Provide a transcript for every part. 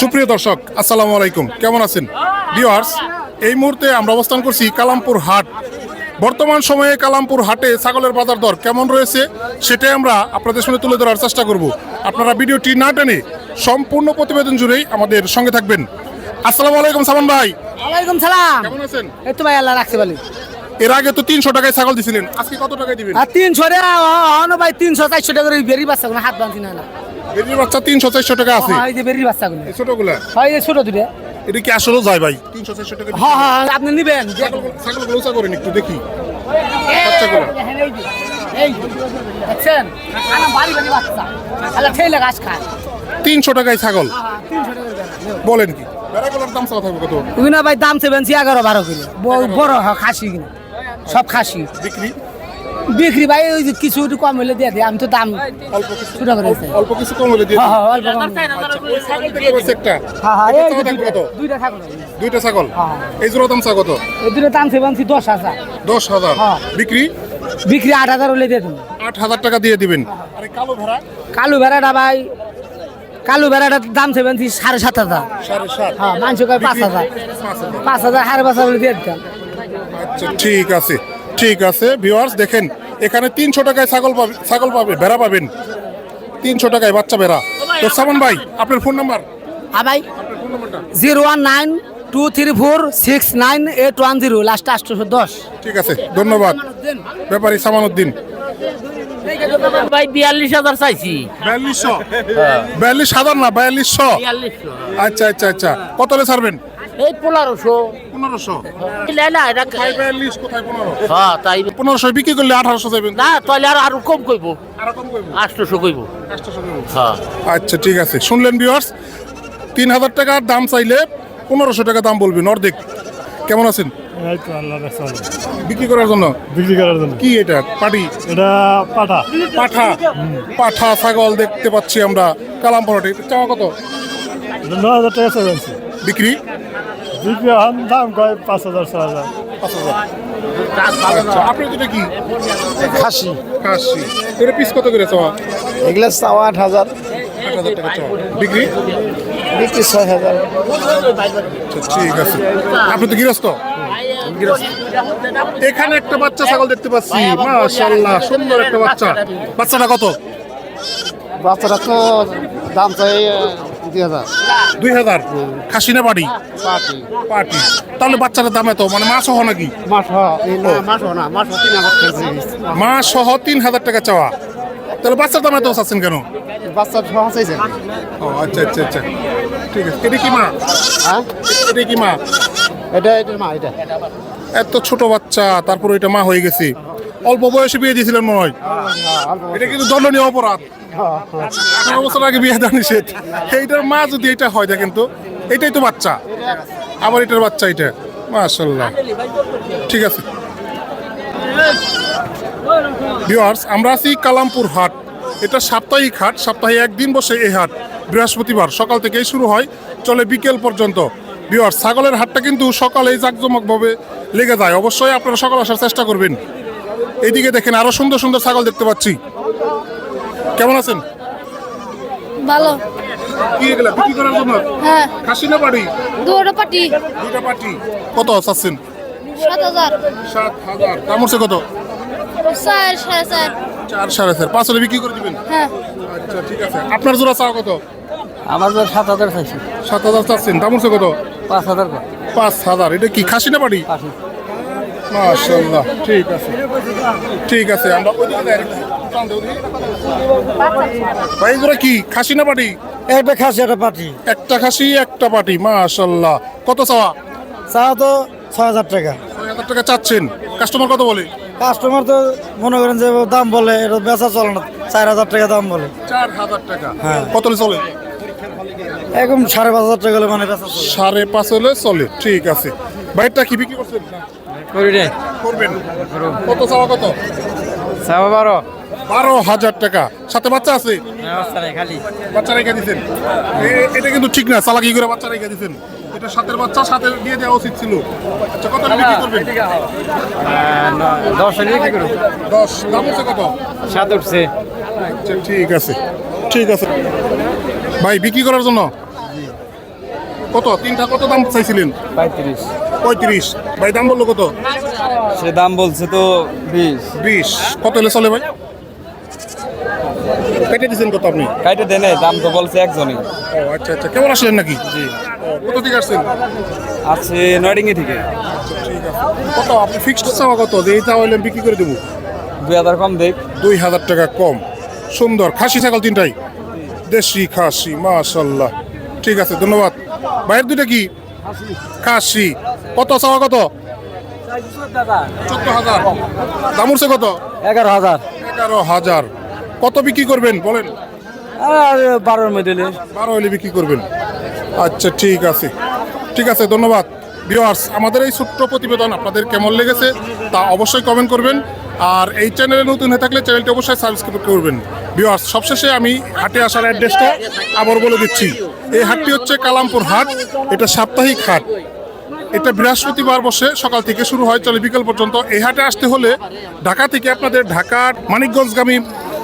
সুপ্রিয় দর্শক আসসালামু আলাইকুম। কেমন আছেন? ভিউয়ার্স এই মুহূর্তে আমরা অবস্থান করছি কালামপুর হাট। বর্তমান সময়ে কালামপুর হাটে ছাগলের বাজার দর কেমন রয়েছে সেটাই আমরা আপনাদের সামনে তুলে ধরার চেষ্টা করব। আপনারা ভিডিওটি না টেনে সম্পূর্ণ প্রতিবেদন জুড়েই আমাদের সঙ্গে থাকবেন। আসসালামু আলাইকুম সামান ভাই। ওয়ালাইকুম সালাম। কেমন আছেন? এই তো ভাই আল্লাহ রাখছে বলি এর আগে তো তিনশো টাকায় ছাগল দিছিলেন আজকে কত টাকায় দিবেন? আর তিনশো রে ভাই তিনশো চারশো টাকা করে বেরি বাচ্চা কোনো হাত বাঁধি না। বেরির বাচ্চা তিনশো চারশো টাকা আছে। হয় যে বেরির বাচ্চা গুলো এই ছোটগুলা? হয় ছোট দুটো। এটা কি আসলেও যায় ভাই? তিনশো চারশো টাকা হ্যাঁ হ্যাঁ আপনি নিবেন। ছাগল- ছাগলগুলো উঁচা করেন একটু দেখি। বাচ্চাগুলো। এই দেখছেন? আনা বাড়ি বাড়ি বাচ্চা। আল্লাহ ঠেলে গাছ খায়। তিনশো টাকায় ছাগল। তিনশো টাকা করে বলেন কি। বেড়াগুলোর দাম চাওয়া থাকবে কত? তুমি ভাই দাম এগারো বারো কিলো। ব- বড় হয় খাসি কিনা। সব খাসি। বিক্রি? বিক্রি ভাই ওই যে কিছু একটু কম হলে দিয়ে দিই আমি তো দাম অল্প কিছু। ছোট করে দিছি। অল্প কিছু কম হলে দিয়ে হ্যাঁ হ্যাঁ অল্প কম। ছাগল পাচ্ছি একটা হ্যাঁ হ্যাঁ এটা এই থাকবে দুইটা- কত দুইটা ছাগল? হ্যাঁ। এই জোড়া দাম কত? এই দুটো দাম দশ হাজার। দশ হাজার? হ্যাঁ। বিক্রি? বিক্রি আট হাজার হলে দিয়ে আট হাজার টাকা দিয়ে দিবেন। আরে কালো ভেড়া? কালু ভেড়াটা ভাই কালু ভেড়াটার দাম সাত হাজার। সাড়ে সাত। হ্যাঁ মাংস কয় পাঁচ হাজার। পাঁচ হাজার। পাঁচ হাজার হলে দিয়ে দিতাম। আচ্ছা ঠিক আছে। ঠিক আছে ভিউয়ার্স দেখেন এখানে তিনশো টাকায় ছাগল পাবে ছাগল পাবে ভেড়া পাবেন। তিনশো টাকায় বাচ্চা ভেড়া। তো সামান ভাই আপনার ফোন নাম্বার হ্যাঁ ভাই আপনার ফোন নাম্বারটা zero one nine two three four six nine eight one zero last আটশোশো দশ। ঠিক আছে ধন্যবাদ। ব্যাপারী সামানুদ্দিন। ভাই বিয়াল্লিশ হাজার চাইছি। বিয়াল্লিশশো? বিয়াল্লিশ হাজার না বিয়াল্লিশশো? বিয়াল্লিশশো আচ্ছা আচ্ছা আচ্ছা। কত ছাড়বেন? এই পনেরোশো। পনেরোশো? না এটা খাই বিয়াল্লিশ কোথায় পনেরো? হ্যাঁ তাই। পনেরোশো বিক্রি করলে আঠারোশো দেবেন না তাহলে আর আরও কম কইব। আরও কম করবেন আটশোশো কইব। হ্যাঁ। আচ্ছা ঠিক আছে। শুনলেন ভিউয়ার্স তিন হাজার টাকার দাম চাইলে পনেরোশো টাকা দাম বলবেন অর্ধেক কেমন আছেন? বিক্রি করার জন্য? বিক্রি করার জন্য। কি এটা? পাটি? এটা পাঠা। পাঠা? পাঠা ছাগল দেখতে পাচ্ছি আমরা। কালামপুরটে চাওয়া কত? এটা ন হাজার টাকা বিক্রি? বিক্রি হন দাম কয়? পাঁচ হাজার ছ হাজার। আচ্ছা আপনি এটা কি? খাসি। খাসি। এটা পিস কত করে চাওয়া? এগুলো চাওয়া আট হাজার। আট হাজার টাকা চাওয়া। বিক্রি? বিক্রি ছয় হাজার। আচ্ছা, ঠিক আছে। আপনি তো গৃহস্থ? এখানে একটা বাচ্চা ছাগল দেখতে পাচ্ছি। মাশাআল্লাহ সুন্দর একটা বাচ্চা। বাচ্চাটা কত? বাচ্চারা তো দাম চাই দুই হাজার। খাসি না পাটি পার্টি তাহলে বাচ্চাটার দাম এত? মানে মা সহ নাকি? মাস মাস না মাস তিন হাজার কেজি মা সহ তিন হাজার টাকা চাওয়া। তাহলে বাচ্চার দাম এত চাচ্ছেন কেন? বাচ্চা সহ চাইছেন ও আচ্ছা আচ্ছা আচ্ছা। ঠিক আছে। এটা কি মা? হ্যাঁ? এটা কি মা? এটা এটা মা এটা। এত ছোট বাচ্চা তারপর এটা মা হয়ে গেছে। অল্প বয়সে বিয়ে দিয়েছিলেন মনে হয়। এটা কিন্তু দণ্ডনীয় অপরাধ। আঠারো বছর আগে বিয়ে দেওয়া নিষেধ। এইটার মা যদি এটা হয়, দেখেন তো, এটাই তো বাচ্চা। আবার এটার বাচ্চা এটা। মাশাল্লাহ ঠিক আছে। ভিউয়ার্স আমরা আছি কালামপুর হাট। এটা সাপ্তাহিক হাট, সপ্তাহে একদিন বসে এই হাট। বৃহস্পতিবার সকাল থেকেই শুরু হয়, চলে বিকেল পর্যন্ত। ভিউয়ার্স ছাগলের হাটটা কিন্তু সকালেই জাঁকজমকভাবে লেগে যায়। অবশ্যই আপনারা সকাল আসার চেষ্টা করবেন। এইদিকে দেখেন আরও সুন্দর সুন্দর ছাগল দেখতে পাচ্ছি। কেমন আছেন? ভালো। কি এগুলা বিক্রি করার জন্য? হ্যাঁ। খাসি না বাড়ি দুটো পাটি। দুইটা পাটি। কত চাচ্ছেন? সাত হাজার। সাত হাজার। দাম হচ্ছে কত? চার সাড়ে চার। চার সাড়ে চার। পাঁচ হলে বিক্রি করে দিবেন? হ্যাঁ। আচ্ছা ঠিক আছে। আপনার জোড়া চাওয়া কত? আমার তো সাত হাজার চাইছি। সাত হাজার চাচ্ছেন। দাম হচ্ছে কত? পাঁচ হাজার পাঁচ হাজার। এটা কি খাসি না বাড়ি মাশাল্লাহ ঠিক আছে। ঠিক আছে আমরা ভাই এগুলো কি? খাসি না বাড়ি একটা খাসি একটা পাটি। একটা খাসি একটা পাটি মাশাল্লাহ কত চাওয়া? চাওয়া তো ছয় হাজার টাকা। ছয় হাজার টাকা চাচ্ছেন। কাস্টমার কত বলে? কাস্টমার তো মনে করেন যে দাম বলে এটা বেচা চলে না। চার হাজার টাকা দাম বলে। চার হাজার টাকা। হ্যাঁ। কত চলে? একদম সাড়ে পাঁচ হাজার টাকা হলে মানে সাড়ে পাঁচ হলে চলে ঠিক আছে। বাইরটা কি বিক্রি করছেন? করবেন। কত চাওয়া কত? চাওয়া বারো। বারো হাজার টাকা। সাথে বাচ্চা আছে? খালি। বাচ্চা রেখে দিচ্ছেন এটা কিন্তু ঠিক না চালাকি করে বাচ্চা রেখে দিচ্ছেন এটা সাথের বাচ্চা সাথে দিয়ে দেওয়া উচিত ছিল। আচ্ছা কত বিক্রি করবেন? দশ হাজার কি করো দশ দাম হচ্ছে কত? সাত উঠছে। আচ্ছা ঠিক আছে ঠিক আছে। ভাই বিক্রি করার জন্য? কত? তিনটা কত দাম চাইছিলেন? পঁয়ত্রিশ। পঁয়ত্রিশ। ভাই দাম বলল কত? সে দাম বলছে তো বিশ। বিশ। কত হলে চলে ভাই? কেটে দিচ্ছেন কত আপনি? কাইটে দেনে দাম তো বলছে একজনই। ও আচ্ছা আচ্ছা। কেমন আসলেন নাকি? জি। কত দিকে আসছেন? আছে নয়ডিঙ্গি থেকে। কত? আপনি ফিক্সড চাওয়া কত? যে এই চাওয়াইলেন বিক্রি করে দেবো। দুই হাজার কম দেখ দুই হাজার টাকা কম। সুন্দর। খাসি ছাগল তিনটাই? দেশি খাসি মাশাল্লাহ। ঠিক আছে ধন্যবাদ। বাইরের দুইটা কি? খাসি। কত চাওয়া কত? চোদ্দ হাজার। দাম উঠছে কত? এগারো হাজার। এগারো হাজার। কত বিক্রি করবেন বলেন? আর বারোর বারো হলে বিক্রি করবেন। আচ্ছা ঠিক আছে। ঠিক আছে ধন্যবাদ। ভিওয়ার্স আমাদের এই ছোট্ট প্রতিবেদন আপনাদের কেমন লেগেছে তা অবশ্যই কমেন্ট করবেন। আর এই চ্যানেলে নতুন হয়ে থাকলে চ্যানেলটি অবশ্যই সাবস্ক্রাইব করবেন। ভিওয়ার্স সবশেষে আমি হাটে আসার অ্যাড্রেসটা আবার বলে দিচ্ছি। এই হাটটি হচ্ছে কালামপুর হাট। এটা সাপ্তাহিক হাট। এটা বৃহস্পতিবার বসে সকাল থেকে শুরু হয়। চলে বিকেল পর্যন্ত। এই হাটে আসতে হলে ঢাকা থেকে আপনাদের ঢাকার মানিকগঞ্জগামী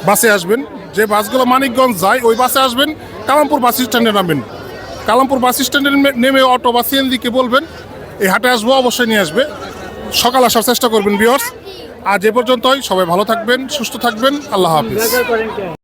বাসে আসবেন। যে বাসগুলো মানিকগঞ্জ যায়, ওই বাসে আসবেন। কালামপুর বাস স্ট্যান্ডে নামবেন। কালামপুর বাস স্ট্যান্ডে নেমে- অটো বা সিএনজিকে বলবেন। এই হাটে আসব, অবশ্যই নিয়ে আসবে। সকাল আসার চেষ্টা করবেন বিয়র্স আজ এ পর্যন্তই। সবাই ভালো থাকবেন, সুস্থ থাকবেন। আল্লাহ হাফিজ।